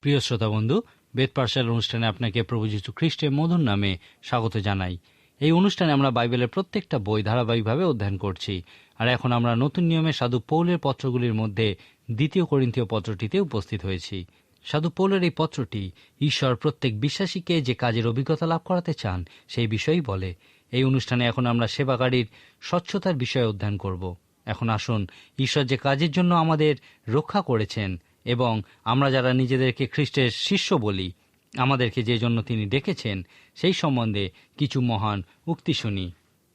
প্রিয় শ্রোতা বন্ধু, বেদ পাঠশাল অনুষ্ঠানে আপনাকে প্রভু যীশু খ্রিস্টের মধুর নামে স্বাগত জানাই। এই অনুষ্ঠানে আমরা বাইবেলের প্রত্যেকটা বই ধারাবাহিকভাবে অধ্যয়ন করছি। আর এখন আমরা নতুন নিয়মে সাধু পৌলের পত্রগুলির মধ্যে দ্বিতীয় করিন্থীয় পত্রটিতে উপস্থিত হয়েছি। সাধু পৌলের এই পত্রটি ঈশ্বর প্রত্যেক বিশ্বাসীকে যে কাজের অভিজ্ঞতা লাভ করাতে চান, সেই বিষয়ই বলে। এই অনুষ্ঠানে এখন আমরা সেবাকারীর স্বচ্ছতার বিষয়ে অধ্যয়ন করব। এখন আসুন, ঈশ্বর যে কাজের জন্য আমাদের রক্ষা করেছেন এবং আমরা যারা নিজেদেরকে খ্রিস্টের শিষ্য বলি, আমাদেরকে যে জন্য তিনি ডেকেছেন, সেই সম্বন্ধে কিছু মহান উক্তি শুনি।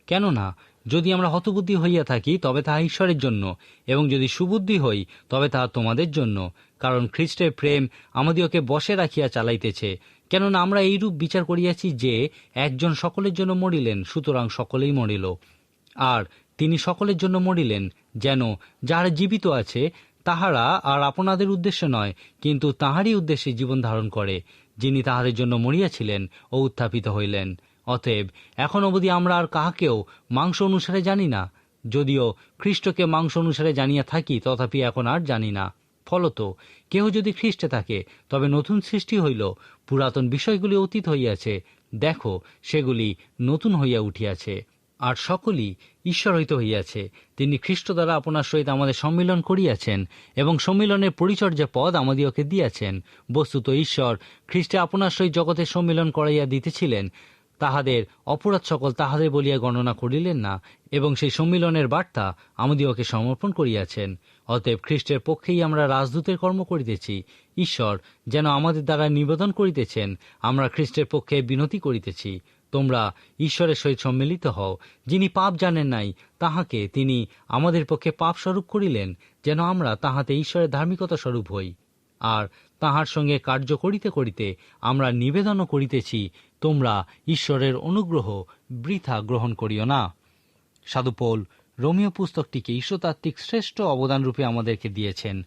কেননা, যদি আমরা হতবুদ্ধি হইয়া থাকি, তবে তাহা ঈশ্বরের জন্য, এবং যদি সুবুদ্ধি হই, তবে তাহা তোমাদের জন্য, কারণ খ্রিস্টের প্রেম আমাদিওকে বসে রাখিয়া চালাইতেছে। কেননা, আমরা এইরূপ বিচার করিয়াছি যে, একজন সকলের জন্য মরিলেন, সুতরাং সকলেই মরিল। আর তিনি সকলের জন্য মরিলেন, যেন যাহারা জীবিত আছে তাহারা আর আপনাদের উদ্দেশ্যে নয়, কিন্তু তাহারই উদ্দেশ্যে জীবন ধারণ করে, যিনি তাহাদের জন্য মরিয়াছিলেন ও উত্থাপিত হইলেন। অতএব, এখন অবধি আমরা আর কাহাকেও মাংস অনুসারে জানি না। যদিও খ্রিস্টকে মাংস অনুসারে জানিয়া থাকি, তথাপি এখন আর জানি না। ফলত, কেহ যদি খ্রিস্টে থাকে, তবে নতুন সৃষ্টি হইল, পুরাতন বিষয়গুলি অতীত হইয়াছে, দেখো, সেগুলি নতুন হইয়া উঠিয়াছে। আর সকলই ঈশ্বর হইতে হইয়াছে। তিনি খ্রিস্ট দ্বারা আপনার সহিত আমাদের সম্মিলন করিয়াছেন এবং সম্মিলনের পরিচর্যা পদ আমাদিওকে দিয়াছেন। বস্তুত ঈশ্বর খ্রিস্টে আপনার সহিত জগতের সম্মিলন করাইয়া দিতেছিলেন। তাহাদের অপরাধ সকল তাহাদের বলিয়া গণনা করিলেন না এবং সেই সম্মিলনের বার্তা আমাদিওকে সমর্পণ করিয়াছেন। অতএব খ্রিস্টের পক্ষেই আমরা রাজদূতের কর্ম করিতেছি। ঈশ্বর যেন আমাদের দ্বারা নিবেদন করিতেছেন, আমরা খ্রিস্টের পক্ষে বিনতি করিতেছি। তোমরা ঈশ্বরের সহিত সম্মিলিত হও। যিনি পাপ জানেন নাই, তাহাকে তিনি আমাদের পক্ষে পাপ স্বরূপ করিলেন, যেন আমরা তাহাতে ঈশ্বরের ধার্মিকতা স্বরূপ হই। আর তাহার সঙ্গে কার্য করিতে করিতে আমরা নিবেদনও করিতেছি, তোমরা ঈশ্বরের অনুগ্রহ বৃথা গ্রহণ করিও না। সাধুপোল রোমিও পুস্তকটিকে ঈশ্বরতাত্ত্বিক শ্রেষ্ঠ অবদানরূপে আমাদেরকে দিয়েছেন।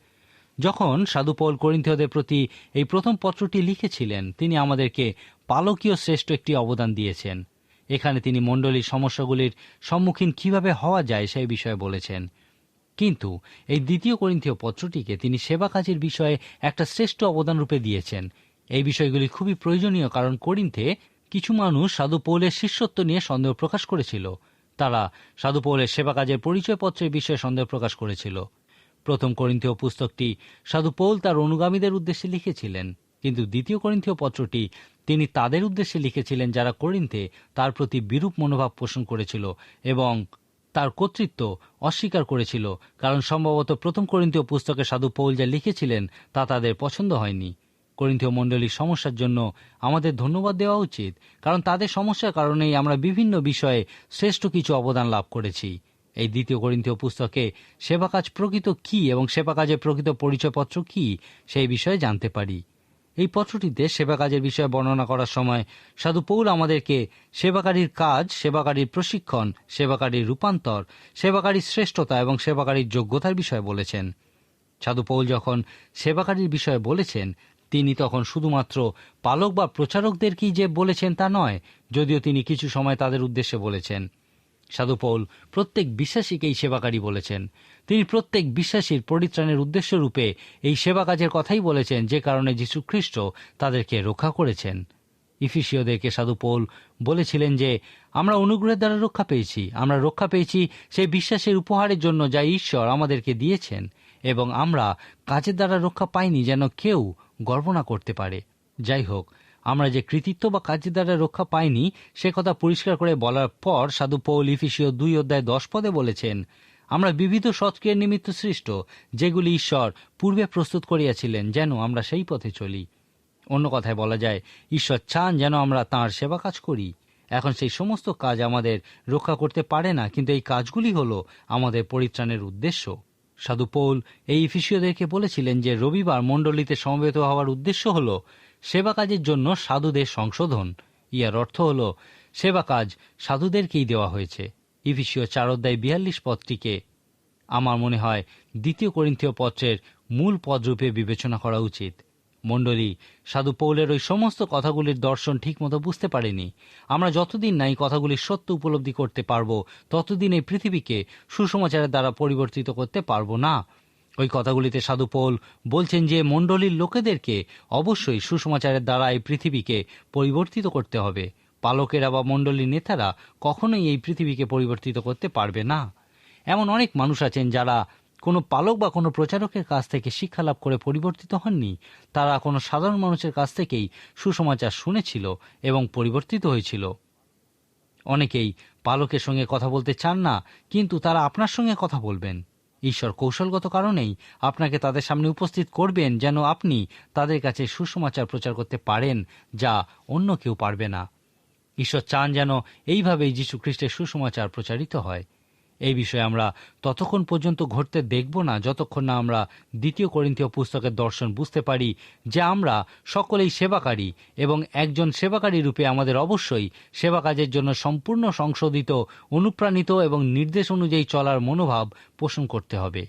যখন সাধুপৌল করিন্থীয়দের প্রতি এই প্রথম পত্রটি লিখেছিলেন, তিনি আমাদেরকে পালকীয় শ্রেষ্ঠ একটি অবদান দিয়েছেন। এখানে তিনি মণ্ডলীর সমস্যাগুলির সম্মুখীন কীভাবে হওয়া যায় সেই বিষয়ে বলেছেন। কিন্তু এই দ্বিতীয় করিন্থীয় পত্রটিকে তিনি সেবা কাজের বিষয়ে একটা শ্রেষ্ঠ অবদান রূপে দিয়েছেন। এই বিষয়গুলি খুবই প্রয়োজনীয় কারণ করিন্থে কিছু মানুষ সাধু পৌলের শিষ্যত্ব নিয়ে সন্দেহ প্রকাশ করেছিল। তারা সাধু পৌলের সেবা কাজের পরিচয়পত্রের বিষয়ে সন্দেহ প্রকাশ করেছিল। প্রথম করিন্থীয় পুস্তকটি সাধু পৌল তার অনুগামীদের উদ্দেশ্যে লিখেছিলেন। কিন্তু দ্বিতীয় করিন্থীয় পত্রটি তিনি তাদের উদ্দেশ্যে লিখেছিলেন যারা করিন্থে তার প্রতি বিরূপ মনোভাব পোষণ করেছিল এবং তার কর্তৃত্ব অস্বীকার করেছিল। কারণ সম্ভবত প্রথম করিন্থীয় পুস্তকে সাধু পৌল যা লিখেছিলেন তা তাদের পছন্দ হয়নি। করিন্থীয় মণ্ডলীর সমস্যার জন্য আমাদের ধন্যবাদ দেওয়া উচিত, কারণ তাদের সমস্যার কারণেই আমরা বিভিন্ন বিষয়ে শ্রেষ্ঠ কিছু অবদান লাভ করেছি। এই দ্বিতীয় করিন্থীয় পুস্তকে সেবা কাজ প্রকৃত কি এবং সেবা কাজের প্রকৃত পরিচয়পত্র কি সেই বিষয়ে জানতে পারি। এই পত্রটিতে সেবা কাজের বিষয়ে বর্ণনা করার সময় সাধু পৌল আমাদেরকে সেবাকারীর কাজ, সেবাকারীর প্রশিক্ষণ, সেবাকারীর রূপান্তর, সেবাকারীর শ্রেষ্ঠতা এবং সেবাকারীর যোগ্যতার বিষয়ে বলেছেন। সাধু পৌল যখন সেবাকারীর বিষয়ে বলেছেন, তিনি তখন শুধুমাত্র পালক বা প্রচারকদেরকেই যে বলেছেন তা নয়, যদিও তিনি কিছু সময় তাদের উদ্দেশ্যে বলেছেন। সাধু পৌল, প্রত্যেক বিশ্বাসীকেই সেবাকারী বলেছেন। তিনি প্রত্যেক বিশ্বাসীর পরিত্রাণের উদ্দেশ্য রূপে এই সেবা কাজের কথাই বলেছেন, যে কারণে যীশু খ্রিস্ট তাদেরকে রক্ষা করেছেন। ইফিসীয়দেরকে সাধু পৌল বলেছিলেন যে, আমরা অনুগ্রহের দ্বারা রক্ষা পেয়েছি। আমরা রক্ষা পেয়েছি সেই বিশ্বাসের উপহারের জন্য যা ঈশ্বর আমাদেরকে দিয়েছেন, এবং আমরা কাজের দ্বারা রক্ষা পাইনি যেন কেউ গর্ব না করতে পারে। যাই হোক আমরা যে কৃতিত্ব বা কাজের দ্বারা রক্ষা পাইনি, সে কথা পরিষ্কার করে বলার পর সাধু পৌল ইফিসীয় দুই অধ্যায় দশ পদে বলেছেন, আমরা বিবিধ সৎক্রিয়ার নিমিত্ত সৃষ্ট, যেগুলি ঈশ্বর পূর্বে প্রস্তুত করিয়াছিলেন যেন আমরা সেই পথে চলি। অন্য কথায় বলা যায়, ঈশ্বর চান যেন আমরা তাঁর সেবা কাজ করি। এখন সেই সমস্ত কাজ আমাদের রক্ষা করতে পারে না, কিন্তু এই কাজগুলি হলো আমাদের পরিত্রাণের উদ্দেশ্য। সাধু পৌল এই ইফিসীয়দেরকে বলেছিলেন যে রবিবার মণ্ডলীতে সমবেত হওয়ার উদ্দেশ্য হল সেবা কাজের জন্য সাধুদের সংশোধন। ইয়ার অর্থ হল সেবা কাজ সাধুদেরকেই দেওয়া হয়েছে। ইফিসীয় চার অধ্যায় বিয়াল্লিশ পদটিকে। আমার মনে হয় দ্বিতীয় করিন্থীয় পত্রের মূল পদরূপে বিবেচনা করা উচিত। মণ্ডলী, সাধু পৌলের ওই সমস্ত কথাগুলির দর্শন ঠিকমতো বুঝতে পারেনি। আমরা যতদিন নাই কথাগুলির সত্য উপলব্ধি করতে পারব, ততদিন এই পৃথিবীকে সুসমাচারের দ্বারা পরিবর্তিত করতে পারব না। ওই কথাগুলিতে সাধু পৌল বলছেন যে মণ্ডলীর লোকেদেরকে অবশ্যই সুসমাচারের দ্বারা এই পৃথিবীকে পরিবর্তিত করতে হবে। পালকেরা বা মণ্ডলীর নেতারা কখনোই এই পৃথিবীকে পরিবর্তিত করতে পারবে না। এমন অনেক মানুষ আছেন যারা কোনো পালক বা কোনো প্রচারকের কাছ থেকে শিক্ষা লাভ করে পরিবর্তিত হননি। তারা কোনো সাধারণ মানুষের কাছ থেকেই সুসমাচার শুনেছিল এবং পরিবর্তিত হয়েছিল। অনেকেই পালকের সঙ্গে কথা বলতে চান না, কিন্তু তারা আপনার সঙ্গে কথা বলবেন। ঈশ্বর কৌশলগত কারণেই আপনাকে তাদের সামনে উপস্থিত করবেন যেন আপনি তাদের কাছে সুসমাচার প্রচার করতে পারেন, যা অন্য কেউ পারবে না। ঈশ্বর চান যেন এইভাবেই যীশু খ্রিস্টের সুসমাচার প্রচারিত হয়। এই বিষয়ে আমরা ততক্ষণ পর্যন্ত ঘটতে দেখব না, যতক্ষণ না আমরা দ্বিতীয় করিন্থীয় পুস্তকের দর্শন বুঝতে পারি যে আমরা সকলেই সেবাকারী এবং একজন সেবাকারী রূপে আমাদের অবশ্যই সেবা কাজের জন্য সম্পূর্ণ সংশোধিত, অনুপ্রাণিত এবং নির্দেশ অনুযায়ী চলার মনোভাব পোষণ করতে হবে।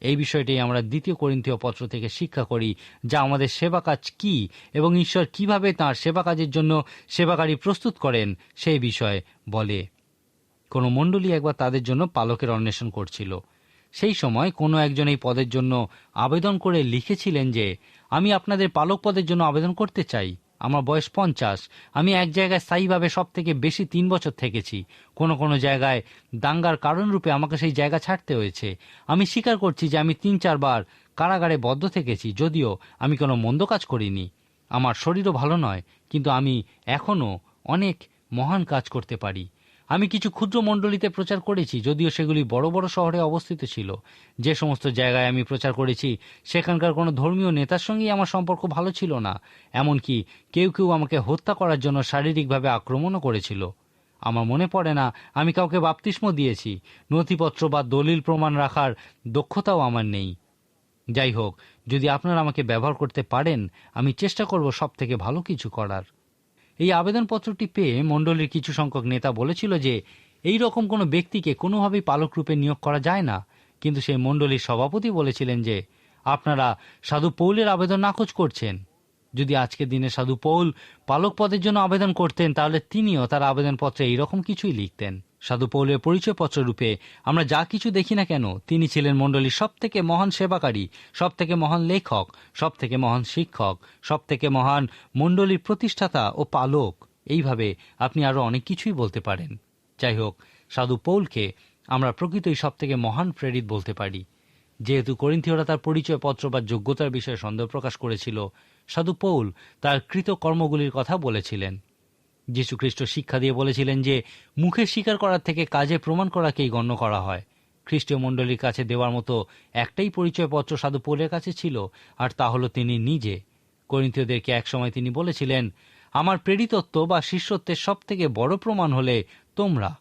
এই বিষয়টি আমরা দ্বিতীয় করিন্থীয় পত্র থেকে শিক্ষা করি যা আমাদের সেবা কাজ কী এবং ঈশ্বর কীভাবে তাঁর সেবা কাজের জন্য সেবাকারী প্রস্তুত করেন সেই বিষয়ে বলে। কোনো মণ্ডলী একবার তাদের জন্য পালকের অন্বেষণ করছিল। সেই সময় কোনো একজন এই পদের জন্য আবেদন করে লিখেছিলেন যে, আমি আপনাদের পালক পদের জন্য আবেদন করতে চাই। আমার বয়স পঞ্চাশ। আমি এক জায়গায় স্থায়ীভাবে সব থেকে বেশি তিন বছর থেকেছি। কোনো কোনো জায়গায় দাঙ্গার কারণরূপে আমাকে সেই জায়গা ছাড়তে হয়েছে। আমি স্বীকার করছি যে আমি তিন চারবার কারাগারে বদ্ধ থেকেছি, যদিও আমি কোনো মন্দ কাজ করিনি। আমার শরীরও ভালো নয়, কিন্তু আমি এখনও অনেক মহান কাজ করতে পারি। আমি কিছু ক্ষুদ্র মণ্ডলীতে প্রচার করেছি, যদিও সেগুলি বড় বড় শহরে অবস্থিত ছিল। যে সমস্ত জায়গায় আমি প্রচার করেছি, সেখানকার কোনো ধর্মীয় নেতার সঙ্গেই আমার সম্পর্ক ভালো ছিল না। এমনকি কেউ কেউ আমাকে হত্যা করার জন্য শারীরিকভাবে আক্রমণও করেছিল। আমার মনে পড়ে না, আমি কাউকে বাপতিস্ম দিয়েছি। নথিপত্র বা দলিল প্রমাণ রাখার দক্ষতাও আমার নেই। যাই হোক, যদি আপনারা আমাকে ব্যবহার করতে পারেন, আমি চেষ্টা করব সব থেকে ভালো কিছু করার। এই আবেদনপত্রটি পেয়ে মণ্ডলীর কিছু সংখ্যক নেতা বলেছিল যে, এই রকম কোনো ব্যক্তিকে কোনোভাবেই পালক রূপে নিয়োগ করা যায় না। কিন্তু সেই মণ্ডলীর সভাপতি বলেছিলেন যে, আপনারা সাধু পৌলের আবেদন নাকচ করছেন। যদি আজকের দিনে সাধু পৌল পালক পদের জন্য আবেদন করতেন, তাহলে তিনিও তার আবেদনপত্রে এইরকম কিছুই লিখতেন। সাধু পৌলের পরিচয়পত্র রূপে আমরা যা কিছু দেখি না কেন, তিনি ছিলেন মণ্ডলীর সব থেকে মহান সেবাকারী সব থেকে মহান লেখক সব থেকে মহান শিক্ষক সব থেকে মহান মণ্ডলীর প্রতিষ্ঠাতা ও পালক। এইভাবে আপনি আরও অনেক কিছুই বলতে পারেন। যাই হোক সাধু পৌলকে আমরা প্রকৃতই সব থেকে মহান প্রেরিত বলতে পারি। যেহেতু করিন্থীয়রা তার পরিচয়পত্র বা যোগ্যতার বিষয়ে সন্দেহ প্রকাশ করেছিল সাধু পৌল তার কৃত কর্মগুলির কথা বলেছিলেন। যীশুখ্রিস্ট শিক্ষা দিয়ে বলেছিলেন যে, মুখে স্বীকার করার থেকে কাজে প্রমাণ করাকেই গণ্য করা হয়। খ্রিস্টীয় মণ্ডলীর কাছে দেওয়ার মতো একটাই পরিচয়পত্র সাধু পোলের কাছে ছিল, আর তা হলো তিনি নিজে। করিন্থীয়দেরকে একসময় তিনি বলেছিলেন, আমার প্রেরিতত্ব বা শিষ্যত্বের সব থেকে বড় প্রমাণ হলে তোমরা।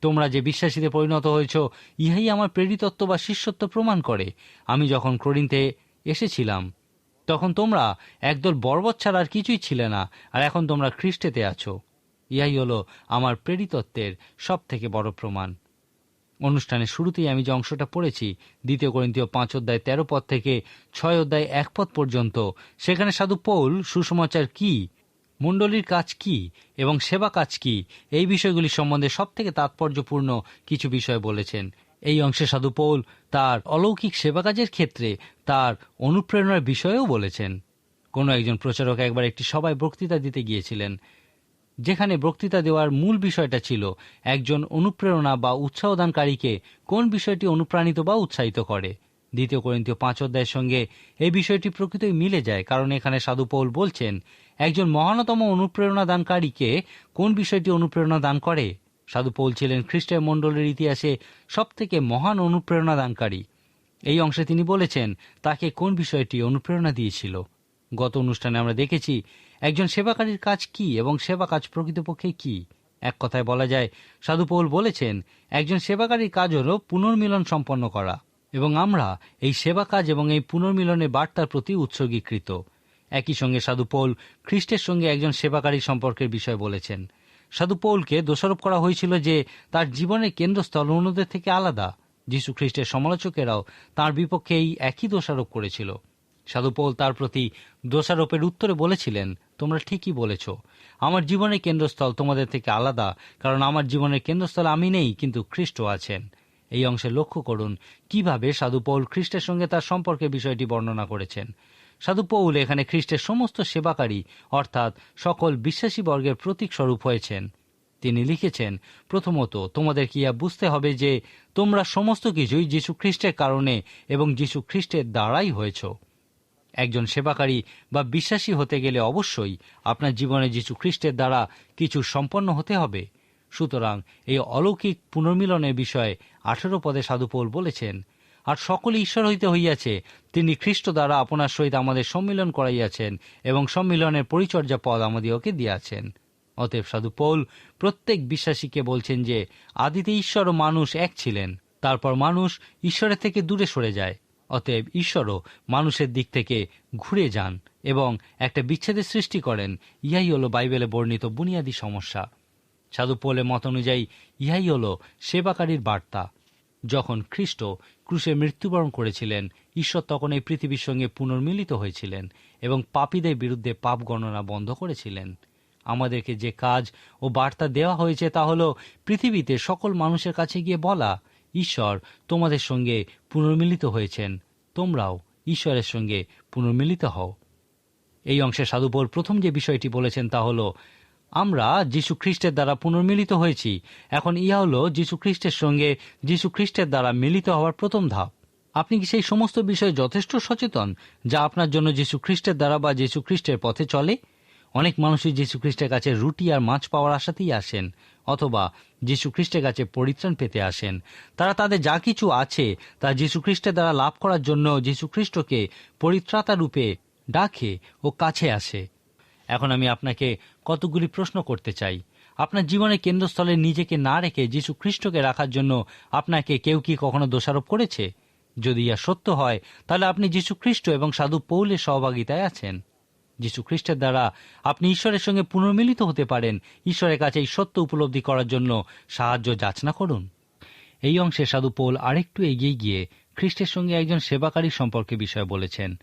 তোমরা যে বিশ্বাসীতে পরিণত হয়েছ, ইহাই আমার প্রেরিতত্ব বা শিষ্যত্ব প্রমাণ করে। আমি যখন ক্ররিন্তে এসেছিলাম তখন তোমরা একদল বর্বত ছাড়া আর কিছুই ছিলে না, আর এখন তোমরা খ্রিস্টেতে আছো। ইহাই হলো আমার প্রেরিতত্বের সব থেকে বড় প্রমাণ। অনুষ্ঠানের শুরুতেই আমি যে অংশটা পড়েছি, দ্বিতীয় করিন্তীয় পাঁচ অধ্যায় তেরো পদ থেকে ছয় অধ্যায় এক পদ পর্যন্ত, সেখানে সাধু পৌল, সুসমাচার কি, মণ্ডলীর কাজ কি, এবং সেবা কাজ কি, এই বিষয়গুলি সম্বন্ধে সব থেকে তাৎপর্যপূর্ণ কিছু বিষয় বলেছেন। এই অংশে সাধু পৌল তার অলৌকিক সেবা কাজের ক্ষেত্রে তার অনুপ্রেরণার বিষয়েও বলেছেন। কোনো একজন প্রচারক একবার একটি সবাই বক্তৃতা দিতে গিয়েছিলেন, যেখানে বক্তৃতা দেওয়ার মূল বিষয়টা ছিল একজন অনুপ্রেরণা বা উৎসাহদানকারীকে কোন বিষয়টি অনুপ্রাণিত বা উৎসাহিত করে। দ্বিতীয় করিন্তীয় পাঁচ অধ্যায়ের সঙ্গে এই বিষয়টি প্রকৃতই মিলে যায়, কারণ এখানে সাধু পৌল বলছেন, একজন মহানতম অনুপ্রেরণা দানকারীকে কোন বিষয়টি অনুপ্রেরণা দান করে? সাধু পৌল ছিলেন খ্রিস্টের মণ্ডলের ইতিহাসে সব থেকে মহান অনুপ্রেরণা দানকারী এই অংশে তিনি বলেছেন, তাকে কোন বিষয়টি অনুপ্রেরণা দিয়েছিল? গত অনুষ্ঠানে আমরা দেখেছি, একজন সেবাকারীর কাজ কি এবং সেবা কাজ প্রকৃতপক্ষে কি? এক কথায় বলা যায়, সাধু পৌল বলেছেন, একজন সেবাকারীর কাজ হল পুনর্মিলন সম্পন্ন করা এবং আমরা এই সেবা কাজ এবং এই পুনর্মিলনের বার্তার প্রতি উৎসর্গীকৃত। একই সঙ্গে সাধু পৌল খ্রিস্টের সঙ্গে একজন সেবাকারী সম্পর্কের বিষয় বলেছেন সাধু পৌলকে দোষারোপ করা হয়েছিল যে তার জীবনের কেন্দ্রস্থল অন্যদের থেকে আলাদা। যীশু খ্রিস্টের সমালোচকেরাও তার বিপক্ষে এই একই দোষারোপ করেছিল। সাধু পৌল তার প্রতি দোষারোপের উত্তরে বলেছিলেন, তোমরা ঠিকই বলেছ। আমার জীবনের কেন্দ্রস্থল তোমাদের থেকে আলাদা, কারণ আমার জীবনের কেন্দ্রস্থল আমি নেই, কিন্তু খ্রিস্ট আছেন। এই অংশে লক্ষ্য করুন কীভাবে সাধু পৌল খ্রিস্টের সঙ্গে তার সম্পর্কে বিষয়টি বর্ণনা করেছেন। সাধু পৌল এখানে খ্রিস্টের সমস্ত সেবাকারী, অর্থাৎ সকল বিশ্বাসী বর্গের প্রতীক স্বরূপ হয়েছেন। তিনি লিখেছেন, প্রথমত, তোমাদের কি বুঝতে হবে যে তোমরা সমস্ত কিছুই যীশু খ্রিস্টের কারণে এবং যীশু খ্রিস্টের দ্বারাই হয়েছ। একজন সেবাকারী বা বিশ্বাসী হতে গেলে অবশ্যই আপনার জীবনে যীশু খ্রিস্টের দ্বারা কিছু সম্পন্ন হতে হবে। সুতরাং এই অলৌকিক পুনর্মিলনের বিষয়ে আঠেরো পদে সাধুপৌল বলেছেন আর সকলে ঈশ্বর হইতে হইয়াছে, তিনি খ্রিস্ট দ্বারা আপনার সহিত আমাদের সম্মিলন করাইয়াছেন এবং সম্মিলনের পরিচর্যা পদ আমাদিওকে দিয়াছেন। অতএব সাধু পৌল, প্রত্যেক বিশ্বাসীকে বলছেন যে, আদিতে ঈশ্বর ও মানুষ এক ছিলেন, তারপর মানুষ ঈশ্বরের থেকে দূরে সরে যায়। অতএব ঈশ্বরও মানুষের দিক থেকে ঘুরে যান এবং একটা বিচ্ছেদের সৃষ্টি করেন, ইহাই হল বাইবেলে বর্ণিত বুনিয়াদী সমস্যা। সাধু পোলের মত অনুযায়ী, ইহাই হল সেবাকারীর বার্তা। যখন খ্রিস্ট ক্রুশে মৃত্যুবরণ করেছিলেন। ঈশ্বর তখন এই পৃথিবীর সঙ্গে পুনর্মিলিত হয়েছিলেন এবং পাপীদের বিরুদ্ধে পাপ গণনা বন্ধ করেছিলেন। আমাদেরকে যে কাজ ও বার্তা দেওয়া হয়েছে তা হল, পৃথিবীতে সকল মানুষের কাছে গিয়ে বলা, ঈশ্বর, তোমাদের সঙ্গে পুনর্মিলিত হয়েছেন। তোমরাও ঈশ্বরের সঙ্গে পুনর্মিলিত হও। এই অংশে সাধুপোল প্রথম যে বিষয়টি বলেছেন তা হল আমরা যীশু খ্রিস্টের দ্বারা পুনর্মিলিত হয়েছি। এখন ইহা হল যীশু খ্রিস্টের সঙ্গে যীশু খ্রিস্টের দ্বারা মিলিত হওয়ার প্রথম ধাপ। আপনি কি সেই সমস্ত বিষয়ে যথেষ্ট সচেতন যা আপনার জন্য যীশু খ্রিস্টের দ্বারা বা যীশু খ্রিস্টের পথে চলে? অনেক মানুষই যীশু খ্রিস্টের কাছে রুটি আর মাছ পাওয়ার আশাতেই আসেন, অথবা যীশু খ্রিস্টের কাছে পরিত্রাণ পেতে আসেন। তারা তাদের যা কিছু আছে তা যীশু খ্রিস্টের দ্বারা লাভ করার জন্য যীশু খ্রিস্টকে পরিত্রাতা রূপে ডাকে ও কাছে আসে। এখন আমি আপনাকে কতগুলি প্রশ্ন করতে চাই। আপনার জীবনের কেন্দ্রস্থলে নিজেকে না রেখে যীশু খ্রিস্টকে রাখার জন্য আপনাকে কেউ কি কখনো দোষারোপ করেছে? যদি ইয়া সত্য হয়, তাহলে আপনি যীশু খ্রিস্ট এবং সাধু পৌলের সহভাগিতায় আছেন। যীশু খ্রিস্টের দ্বারা আপনি ঈশ্বরের সঙ্গে পুনর্মিলিত হতে পারেন। ঈশ্বরের কাছে এই সত্য উপলব্ধি করার জন্য সাহায্য যাচনা করুন। এই অংশে সাধু পৌল আরেকটু এগিয়ে গিয়ে খ্রিস্টের সঙ্গে একজন সেবাকারী সম্পর্কে বিষয় বলেছেন।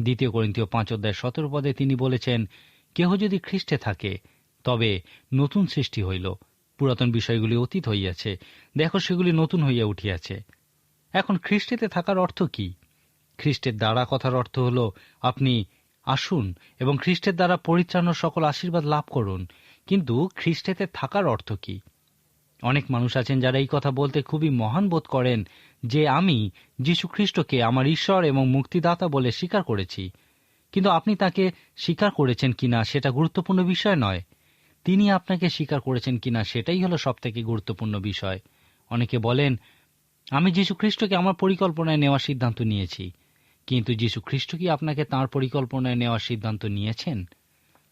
দ্বিতীয় করিন্তীয় পাঁচ অধ্যায় সতেরো পদে তিনি বলেছেন কেহ যদি খ্রিস্টে থাকে, তবে নতুন সৃষ্টি হইল। পুরাতন বিষয়গুলি অতীত হইয়াছে, দেখো সেগুলি নতুন হইয়া উঠিয়াছে। এখন খ্রিস্টেতে থাকার অর্থ কি? খ্রিস্টের দ্বারা কথার অর্থ হল, আপনি আসুন এবং খ্রিস্টের দ্বারা পরিত্রাণ সকল আশীর্বাদ লাভ করুন। কিন্তু খ্রিস্টেতে থাকার অর্থ কি? অনেক মানুষ আছেন যারা এই কথা বলতে খুবই মহান বোধ করেন যে আমি যীশু খ্রিস্টকে আমার ঈশ্বর এবং মুক্তিদাতা বলে স্বীকার করেছি। কিন্তু আপনি তাকে স্বীকার করেছেন কিনা সেটা গুরুত্বপূর্ণ বিষয় নয়। তিনি আপনাকে স্বীকার করেছেন কিনা সেটাই হলো সব থেকে গুরুত্বপূর্ণ বিষয়। অনেকে বলেন, আমি যীশু খ্রিস্টকে আমার পরিকল্পনায় নেওয়ার সিদ্ধান্ত নিয়েছি। কিন্তু যীশু খ্রিস্ট কি আপনাকে তাঁর পরিকল্পনায় নেওয়ার সিদ্ধান্ত নিয়েছেন?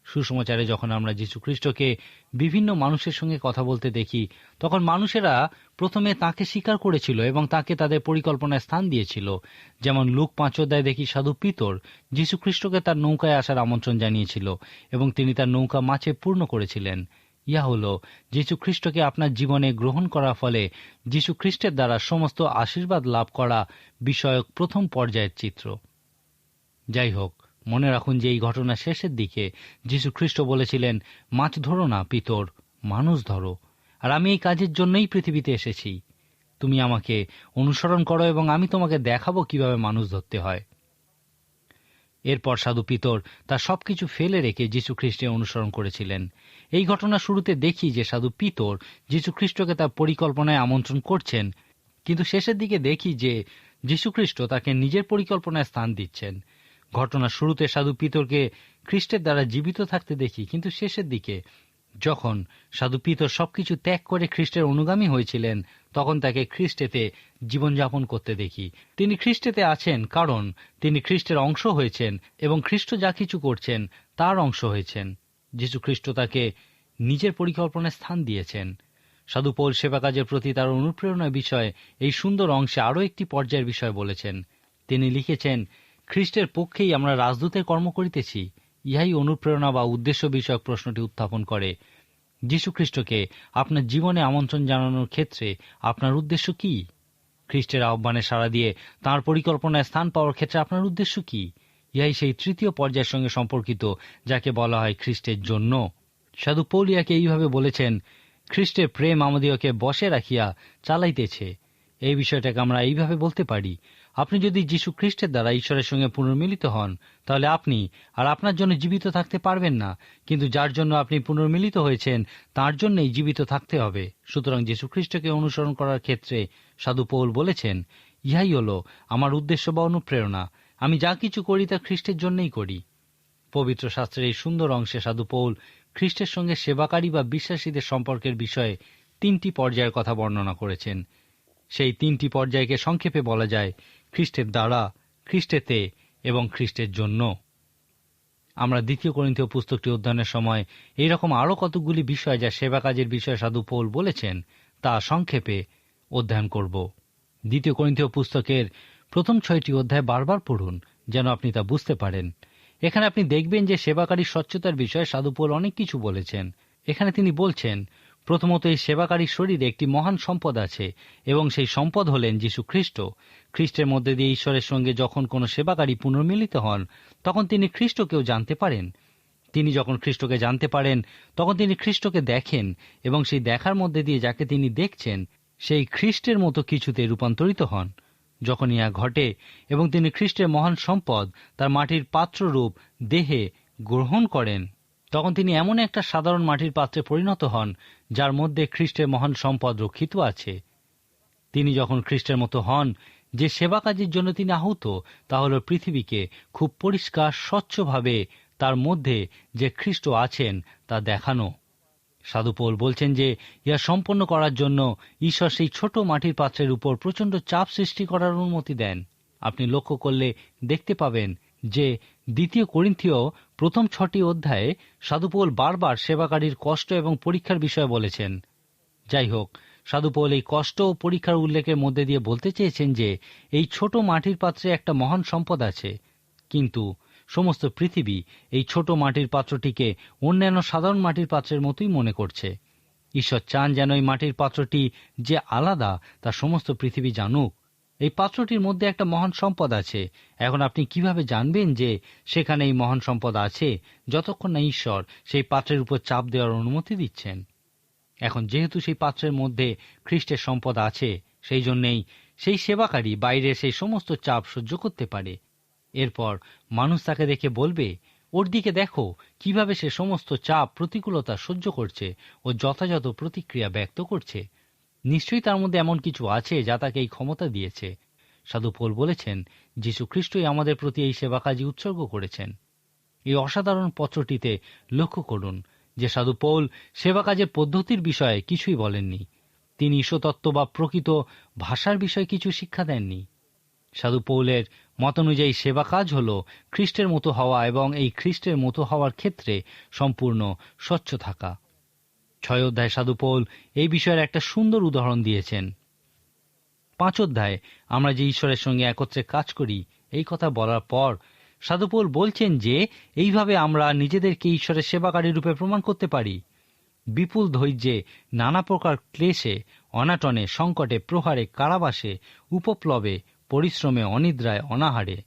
সুসমাচারে যখন আমরা যীশু খ্রিস্টকে বিভিন্ন মানুষের সঙ্গে কথা বলতে দেখি, তখন মানুষেরা প্রথমে তাকে স্বীকার করেছিল এবং তাকে তাদের পরিকল্পনায় স্থান দিয়েছিল। যেমন লুক পাঁচোদ্দায় দেখি সাধু পিতর যীশু খ্রিস্টকে তার নৌকায় আসার আমন্ত্রণ জানিয়েছিল এবং তিনি তার নৌকা মাছে পূর্ণ করেছিলেন। ইয়া হল যীশু খ্রিস্টকে আপনার জীবনে গ্রহণ করার ফলে যীশু খ্রিস্টের দ্বারা সমস্ত আশীর্বাদ লাভ করা বিষয়ক প্রথম পর্যায়ের চিত্র। যাই হোক মনে রাখুন যে এই ঘটনা শেষের দিকে যীশু খ্রিস্ট বলেছিলেন, মাছ ধরো না, পিতর, মানুষ ধরো। আর আমি এই কাজের জন্যই পৃথিবীতে এসেছি। তুমি আমাকে অনুসরণ করো এবং আমি তোমাকে দেখাবো কীভাবে মানুষ ধরতে হয়। এরপর সাধু পিতর তার সবকিছু ফেলে রেখে যীশু খ্রিস্টের অনুসরণ করেছিলেন। এই ঘটনা শুরুতে দেখি যে সাধু পিতর যীশু খ্রিস্টকে তার পরিকল্পনায় আমন্ত্রণ করছেন, কিন্তু শেষের দিকে দেখি যে যীশুখ্রিস্ট তাকে নিজের পরিকল্পনায় স্থান দিচ্ছেন। ঘটনা শুরুতে সাধু পিতরকে খ্রিস্টের দ্বারা জীবিত থাকতে দেখি, কিন্তু শেষের দিকে যখন সাধু পিতর সবকিছু ত্যাগ করে খ্রিস্টের অনুগামী হয়েছিলেন, তখন তাকে খ্রিস্টেতে জীবনযাপন করতে দেখি। তিনি খ্রিস্টেতে আছেন কারণ তিনি খ্রিস্টের অংশ হয়েছেন এবং খ্রিস্ট যা কিছু করছেন তার অংশ হয়েছেন। যীশু খ্রিস্ট তাকে নিজের পরিকল্পনায় স্থান দিয়েছেন। সাধু পৌল সেবা কাজের প্রতি তার অনুপ্রেরণার বিষয়ে এই সুন্দর অংশে আরও একটি পর্যায়ের বিষয় বলেছেন। তিনি লিখেছেন খ্রিস্টের পক্ষেই আমরা রাজদূতের কর্ম করিতেছি, ইহাই অনুপ্রেরণা বা উদ্দেশ্য বিষয়ক প্রশ্নটি উত্থাপন করে। যীশুখ্রিস্টকে আপনার জীবনে আমন্ত্রণ জানানোর ক্ষেত্রে আপনার উদ্দেশ্য কি? খ্রিস্টের আহ্বানে সাড়া দিয়ে তাঁর পরিকল্পনায় স্থান পাওয়ার ক্ষেত্রে আপনার উদ্দেশ্য কি? ইহাই সেই তৃতীয় পর্যায়ের সঙ্গে সম্পর্কিত, যাকে বলা হয় খ্রিস্টের জন্য। সাধু পৌলিয়াকে এইভাবে বলেছেন, খ্রিস্টের প্রেম আমাদিওকে বসে রাখিয়া চালাইতেছে। এই বিষয়টাকে আমরা এইভাবে বলতে পারি আপনি যদি যীশু খ্রিস্টের দ্বারা ঈশ্বরের সঙ্গে পুনর্মিলিত হন, তাহলে আপনি আর আপনার জন্য জীবিত থাকতে পারবেন না। কিন্তু যার জন্য আপনি পুনর্মিলিত হয়েছেন, তার জন্যই জীবিত থাকতে হবে। সুতরাং যীশু খ্রিস্টকে অনুসরণ করার ক্ষেত্রে সাধু পৌল বলেছেন, ইহাই হল আমার উদ্দেশ্য বা অনুপ্রেরণা। আমি যা কিছু করি তা খ্রিস্টের জন্যই করি। পবিত্র শাস্ত্রের এই সুন্দর অংশে সাধু পৌল খ্রিস্টের সঙ্গে সেবাকারী বা বিশ্বাসীদের সম্পর্কের বিষয়ে তিনটি পর্যায়ের কথা বর্ণনা করেছেন। সেই তিনটি পর্যায়কে সংক্ষেপে বলা যায় খ্রিস্টের দ্বারা খ্রিস্টেতে এবং খ্রিস্টের জন্য। আমরা দ্বিতীয় করিন্থীয় পুস্তকটি অধ্যয়নের সময় এই রকম আরও কতকগুলি বিষয় যা সেবা কাজের বিষয়ে সাধু পৌল বলেছেন, তা সংক্ষেপে অধ্যয়ন করব। দ্বিতীয় করিন্থীয় পুস্তকের প্রথম ছয়টি অধ্যায় বারবার পড়ুন যেন আপনি তা বুঝতে পারেন। এখানে আপনি দেখবেন যে সেবাকারী স্বচ্ছতার বিষয়ে সাধুপোল অনেক কিছু বলেছেন। এখানে তিনি বলছেন, প্রথমত এই সেবাকারীর শরীরে একটি মহান সম্পদ আছে এবং সেই সম্পদ হলেন যীশু খ্রিস্ট খ্রিস্টের মধ্যে দিয়ে ঈশ্বরের সঙ্গে যখন কোনো সেবাকারী পুনর্মিলিত হন, তখন তিনি খ্রিস্টকেও জানতে পারেন। তিনি যখন খ্রিস্টকে জানতে পারেন, তখন তিনি খ্রিস্টকে দেখেন এবং সেই দেখার মধ্যে দিয়ে যাকে তিনি দেখছেন, সেই খ্রিস্টের মতো কিছুতে রূপান্তরিত হন। যখন ইহা ঘটে এবং তিনি খ্রিস্টের মহান সম্পদ, তার মাটির পাত্ররূপ, দেহে গ্রহণ করেন, তখন তিনি এমন একটা সাধারণ মাটির পাত্রে পরিণত হন, যার মধ্যে খ্রিস্টের মহান সম্পদ রক্ষিত আছে। তিনি যখন খ্রিস্টের মতো হন যে সেবা কাজের জন্য তিনি আহত, তা হল পৃথিবীকে খুব পরিষ্কার, স্বচ্ছভাবে তার মধ্যে যে খ্রিস্ট আছেন তা দেখানো। সাধুপোল বলছেন যে, ইহা সম্পন্ন করার জন্য ঈশ্বর সেই ছোট মাটির পাত্রের উপর প্রচণ্ড চাপ সৃষ্টি করার অনুমতি দেন। আপনি লক্ষ্য করলে দেখতে পাবেন যে, দ্বিতীয় করিন্থীয় প্রথম ছটি অধ্যায়ে সাধুপোল বারবার সেবাকারীর কষ্ট এবং পরীক্ষার বিষয়ে বলেছেন। যাই হোক সাধুপোল এই কষ্ট ও পরীক্ষার উল্লেখের মধ্যে দিয়ে বলতে চেয়েছেন যে, এই ছোট মাটির পাত্রে একটা মহান সম্পদ আছে। কিন্তু সমস্ত পৃথিবী এই ছোট মাটির পাত্রটিকে অন্যান্য সাধারণ মাটির পাত্রের মতোই মনে করছে। ঈশ্বর চান যেন এই মাটির পাত্রটি যে আলাদা, তা সমস্ত পৃথিবী জানুক। এই পাত্রটির মধ্যে একটা মহান সম্পদ আছে। এখন আপনি কীভাবে জানবেন যে সেখানে এই মহান সম্পদ আছে, যতক্ষণ না ঈশ্বর সেই পাত্রের উপর চাপ দেওয়ার অনুমতি দিচ্ছেন? এখন যেহেতু সেই পাত্রের মধ্যে খ্রিস্টের সম্পদ আছে, সেই জন্যেই সেই সেবাকারী বাইরে সেই সমস্ত চাপ সহ্য করতে পারে। এরপর মানুষ তাকে দেখে বলবে, ওর দিকে দেখো, কীভাবে সে সমস্ত চাপ প্রতিকূলতা সহ্য করছে ও যথাযথ প্রতিক্রিয়া ব্যক্ত করছে। নিশ্চয়ই তার মধ্যে এমন কিছু আছে যা তাকে এই ক্ষমতা দিয়েছে। সাধু পোল বলেছেন, যীশু খ্রিস্টই আমাদের প্রতি এই সেবা কাজে উৎসর্গ করেছেন। এই অসাধারণ পত্রটিতে লক্ষ্য করুন যে সাধু পৌল সেবা কাজের পদ্ধতির বিষয়ে কিছুই বলেননি। তিনি ঈশ্বতত্ত্ব বা প্রকৃত ভাষার বিষয়ে কিছু শিক্ষা দেননি। সাধু পৌলের মতানুযায়ী সেবা কাজ হল খ্রিস্টের মতো হওয়া এবং এই খ্রিস্টের মতো হওয়ার ক্ষেত্রে সম্পূর্ণ স্বচ্ছ থাকা। ছয় অধ্যায় সাধু পৌল এই বিষয়ের একটা সুন্দর উদাহরণ দিয়েছেন। পাঁচ অধ্যায় আমরা যে ঈশ্বরের সঙ্গে একত্রে কাজ করি, এই কথা বলার পর সাধুপোল বলছেন যে, এইভাবে আমরা নিজেদেরকে ঈশ্বরের সেবাকারী রূপে প্রমাণ করতে পারি। বিপুল ধৈর্যে, নানা প্রকার ক্লেশে, অনাটনে, সংকটে, প্রহারে, কারাবাসে, উপপ্লবে, পরিশ্রমে, অনিদ্রায়, অনাহারে।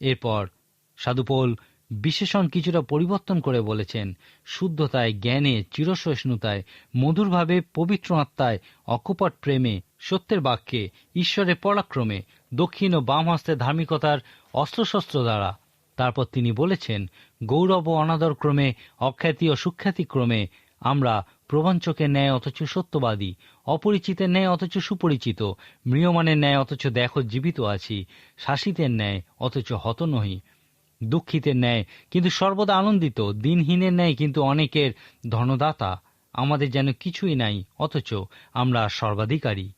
এরপর সাধুপোল বিশেষণ কিছুটা পরিবর্তন করে বলেছেন, শুদ্ধতায়, জ্ঞানে, চিরসহিষ্ণুতায়, মধুরভাবে, পবিত্র আত্মায়, অকপট প্রেমে, সত্যের বাক্যে, ঈশ্বরের পরাক্রমে, দক্ষিণ ও বাম হস্তে ধার্মিকতার অস্ত্রশস্ত্র দ্বারা। তারপর তিনি বলেছেন, গৌরব ও অনাদর ক্রমে, অখ্যাতি ও সুখ্যাতি ক্রমে, আমরা প্রবঞ্চকের ন্যায় অথচ সত্যবাদী, অপরিচিতের ন্যায় অথচ সুপরিচিত মৃয়মানের ন্যায় অথচ দেখো জীবিত আছি, শাসিতের ন্যায় অথচ হত নহি দুঃখিতের ন্যায় কিন্তু সর্বদা আনন্দিত, দিনহীনের ন্যায় কিন্তু অনেকের ধনদাতা, আমাদের যেন কিছুই নাই, অথচ আমরা সর্বাধিকারী।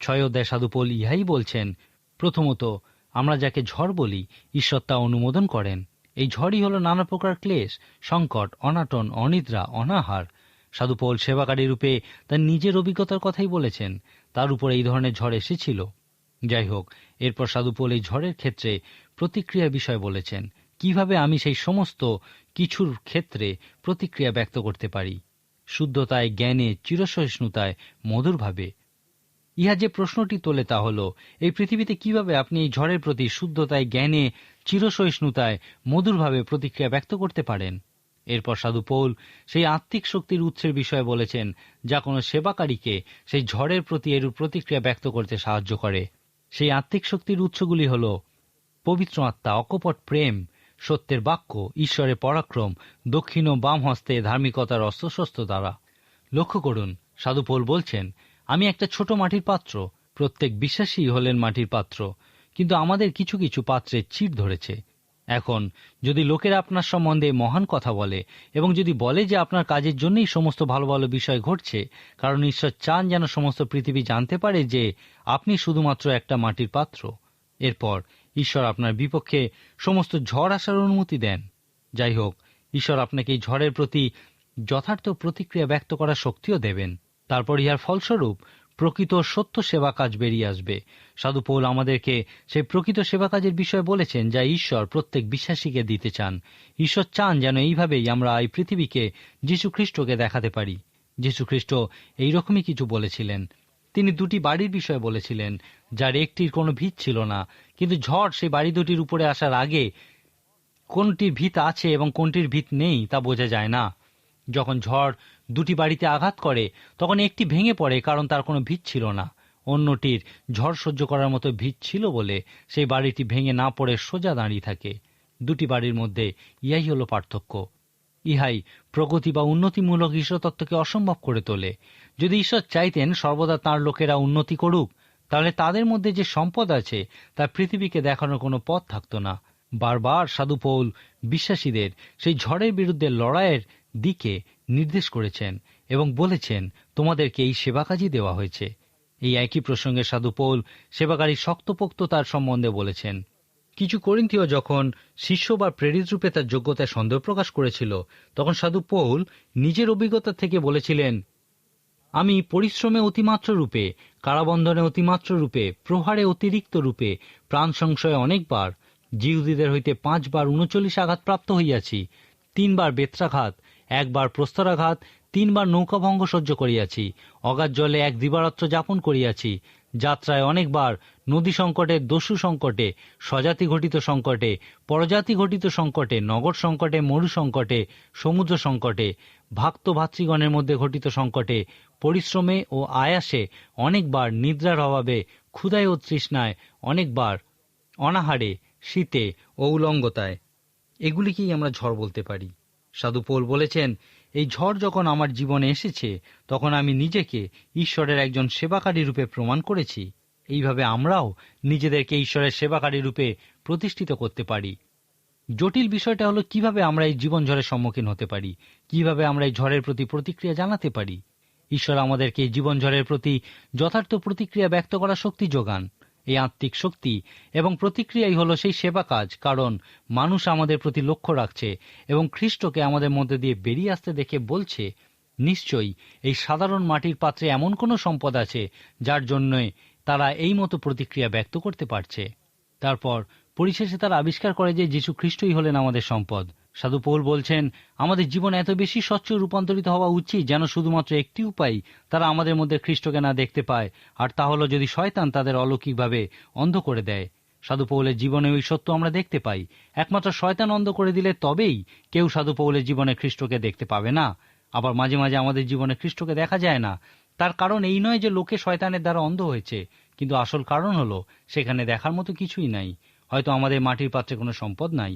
ছয় সাধুপল ইহাই বলছেন, প্রথমত আমরা যাকে ঝড় বলি, ঈশ্বর তা অনুমোদন করেন। এই ঝড়ই হল নানা প্রকার ক্লেশ, সংকট, অনাটন, অনিদ্রা, অনাহার। সাধুপল সেবাকারী রূপে তার নিজের অভিজ্ঞতার কথাই বলেছেন, তার উপর এই ধরনের ঝড় এসেছিল। যাই হোক, এরপর সাধুপল এই ঝড়ের ক্ষেত্রে প্রতিক্রিয়ার বিষয় বলেছেন, কীভাবে আমি সেই সমস্ত কিছুর ক্ষেত্রে প্রতিক্রিয়া ব্যক্ত করতে পারি? শুদ্ধতায়, জ্ঞানে, চিরসহিষ্ণুতায়, মধুরভাবে। ইহা যে প্রশ্নটি তোলে তা হল, এই পৃথিবীতে কীভাবে আপনি এই ঝড়ের প্রতি শুদ্ধতায়, জ্ঞানে, চিরসহিষ্ণুতায়, মধুরভাবে প্রতিক্রিয়া ব্যক্ত করতে পারেন? এরপর সাধু পৌল সেই আত্মিক শক্তির উৎসের বিষয়ে বলেছেন, যা কোনো সেবাকারীকে সেই ঝড়ের প্রতি এরূপ প্রতিক্রিয়া ব্যক্ত করতে সাহায্য করে। সেই আত্মিক শক্তির উৎসগুলি হল, পবিত্র আত্মা, অকপট প্রেম, সত্যের বাক্য, ঈশ্বরের পরাক্রম, দক্ষিণ ও বাম হস্তে ধার্মিকতার অস্ত্রশস্ত্র দ্বারা। লক্ষ্য করুন, সাধু পৌল বলছেন আমি একটা ছোট মাটির পাত্র। প্রত্যেক বিশ্বাসী হলেন মাটির পাত্র। কিন্তু আমাদের কিছু কিছু পাত্রে চিট ধরেছে। এখন, যদি লোকেরা আপনার সম্বন্ধে মহান কথা বলে এবং যদি বলে যে আপনার কাজের জন্যই সমস্ত ভালো ভালো বিষয় ঘটছে, কারণ ঈশ্বর চান যেন সমস্ত পৃথিবী জানতে পারে যে আপনি শুধুমাত্র একটা মাটির পাত্র। এরপর, ঈশ্বর আপনার বিপক্ষে সমস্ত ঝড় আসার অনুমতি দেন। যাই হোক, ঈশ্বর আপনাকে এই ঝড়ের প্রতি যথার্থ প্রতিক্রিয়া ব্যক্ত করার শক্তিও দেবেন। তারপর ইহার ফলস্বরূপ প্রকৃত সত্য সেবা কাজ বেরিয়ে আসবে। সাধু পৌল আমাদেরকে সেই প্রকৃত সেবা কাজের বিষয়ে বলেছেন, যা ঈশ্বর প্রত্যেক বিশ্বাসীকে দিতে চান। ঈশ্বর চান যেন এইভাবেই আমরা এই পৃথিবীকে যীশু খ্রিস্টকে দেখাতে পারি। যীশু খ্রিস্ট এইরকমই কিছু বলেছিলেন। তিনি দুটি বাড়ির বিষয়ে বলেছিলেন, যার একটির কোনো ভিত ছিল না, কিন্তু ঝড় সেই বাড়ি দুটির উপরে আসার আগে কোনটির ভিত আছে এবং কোনটির ভিত নেই তা বোঝা যায় না। যখন ঝড় দুটি বাড়িতে আঘাত করে, তখন একটি ভেঙে পড়ে কারণ তার কোনো ভিত ছিল না। অন্যটির ঝড় সহ্য করার মতো ভিত ছিল বলে সেই বাড়িটি ভেঙে না পড়ে সোজা দাঁড়িয়ে থাকে। দুটি বাড়ির মধ্যে ইহাই হলো পার্থক্য। ইহাই প্রগতি বা উন্নতিমূলক ঈশ্বরতত্ত্বকে অসম্ভব করে তোলে। যদি ঈশ্বর চাইতেন সর্বদা তার লোকেরা উন্নতি করুক, তাহলে তাদের মধ্যে যে সম্পদ আছে, তা পৃথিবীকে দেখানোর কোনো পথ থাকত না। বারবার সাধু পৌল বিশ্বাসীদের সেই ঝড়ের বিরুদ্ধে লড়াইয়ের দিকে নির্দেশ করেছেন এবং বলেছেন, তোমাদেরকে এই সেবা কাজই দেওয়া হয়েছে। এই একই প্রসঙ্গে সাধু পৌল সেবাকারী শক্তপোক্ত তার সম্বন্ধে বলেছেন, কিছু করিন্থীয় যখন শিষ্য বা প্রেরিত রূপে তার যোগ্যতায় সন্দেহ প্রকাশ করেছিল, তখন সাধু পৌল নিজের অভিজ্ঞতা থেকে বলেছিলেন, আমি পরিশ্রমে অতিমাত্র রূপে, কারাবন্ধনে অতিমাত্র রূপে, প্রহারে অতিরিক্ত রূপে, প্রাণ সংশয়ে অনেকবার, জিহুদীদের হইতে পাঁচবার উনচল্লিশ আঘাত প্রাপ্ত হইয়াছি, তিনবার বেত্রাঘাত একবার প্রস্তরাঘাত, তিনবার নৌকাভঙ্গ সহ্য করিয়াছি। অগাধ জলে এক দিবারাত্র যাপন করিয়াছি। যাত্রায় অনেকবার নদী সংকটে, দস্যু সংকটে, স্বজাতি ঘটিত সংকটে, পরজাতি ঘটিত সংকটে, নগর সংকটে, মরু সংকটে, সমুদ্র সংকটে, ভাক্ত ভাতৃগণের মধ্যে ঘটিত সংকটে, পরিশ্রমে ও আয়াসে অনেকবার নিদ্রার অভাবে, ক্ষুধায় ও তৃষ্ণায় অনেকবার অনাহারে, শীতে ও উলঙ্গতায়। এগুলিকেই আমরা ঝড় বলতে পারি। সাধু পোল বলেছেন, এই ঝড় যখন আমার জীবনে এসেছে, তখন আমি নিজেকে ঈশ্বরের একজন সেবাকারী রূপে প্রমাণ করেছি। এইভাবে আমরাও নিজেদেরকে ঈশ্বরের সেবাকারী রূপে প্রতিষ্ঠিত করতে পারি। জটিল বিষয়টা হলো কীভাবে আমরা এই জীবন ঝড়ের সম্মুখীন হতে পারি? কীভাবে আমরা এই ঝড়ের প্রতি প্রতিক্রিয়া জানাতে পারি? ঈশ্বর আমাদেরকে জীবন ঝড়ের প্রতি যথার্থ প্রতিক্রিয়া ব্যক্ত করার শক্তি যোগান। এই আত্মিক শক্তি এবং প্রতিক্রিয়াই হলো সেই সেবা কাজ, কারণ মানুষ আমাদের প্রতি লক্ষ্য রাখছে এবং খ্রিস্টকে আমাদের মধ্যে দিয়ে বেরিয়ে আসতে দেখে বলছে, নিশ্চয়ই এই সাধারণ মাটির পাত্রে এমন কোনো সম্পদ আছে যার জন্যই তারা এই মতো প্রতিক্রিয়া ব্যক্ত করতে পারছে। তারপর পরিশেষে তারা আবিষ্কার করে যে যীশু খ্রিস্টই হলেন আমাদের সম্পদ। সাধু পৌল বলছেন, আমাদের জীবন এত বেশি স্বচ্ছ রূপান্তরিত হওয়া উচিত যেন শুধুমাত্র একটি উপায় তারা আমাদের মধ্যে খ্রিস্টকে না দেখতে পায়, আর তা হলো যদি শয়তান তাদের অলৌকিকভাবে অন্ধ করে দেয়। সাধু পৌলের জীবনে ওই সত্য আমরা দেখতে পাই। একমাত্র শয়তান অন্ধ করে দিলে তবেই কেউ সাধু পৌলের জীবনে খ্রিস্টকে দেখতে পাবে না। আবার মাঝে মাঝে আমাদের জীবনে খ্রিস্টকে দেখা যায় না। তার কারণ এই নয় যে লোকে শয়তানের দ্বারা অন্ধ হয়েছে, কিন্তু আসল কারণ হলো সেখানে দেখার মতো কিছুই নাই। হয়তো আমাদের মাটির পাত্রে কোনো সম্পদ নাই।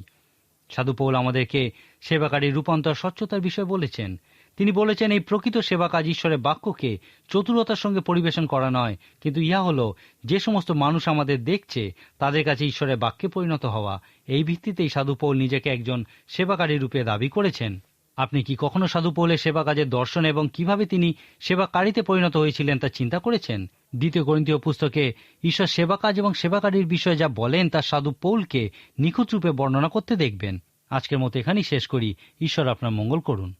সাধু পৌল আমাদেরকে সেবাকারী রূপান্তর স্বচ্ছতার বিষয়ে বলেছেন। তিনি বলেছেন, এই প্রকৃত সেবা কাজ ঈশ্বরের বাক্যকে চতুরতার সঙ্গে পরিবেশন করা নয়। কিন্তু ইহা হল যে সমস্ত মানুষ আমাদের দেখছে, তাদের কাছে ঈশ্বরের বাক্যে পরিণত হওয়া। এই ভিত্তিতেই সাধু পৌল নিজেকে একজন সেবাকারী রূপে দাবি করেছেন। আপনি কি কখনো সাধু পৌলের সেবা কাজের দর্শন এবং কীভাবে তিনি সেবাকারীতে পরিণত হয়েছিলেন তা চিন্তা করেছেন? দ্বিতীয় গণিতীয় পুস্তকে ঈশ্বর সেবা কাজ এবং সেবাকারীর বিষয়ে যা বলেন তা সাধু পৌলকে নিখুঁত রূপে বর্ণনা করতে দেখবেন। আজকের মতো এখানেই শেষ করি। ঈশ্বর আপনার মঙ্গল করুন।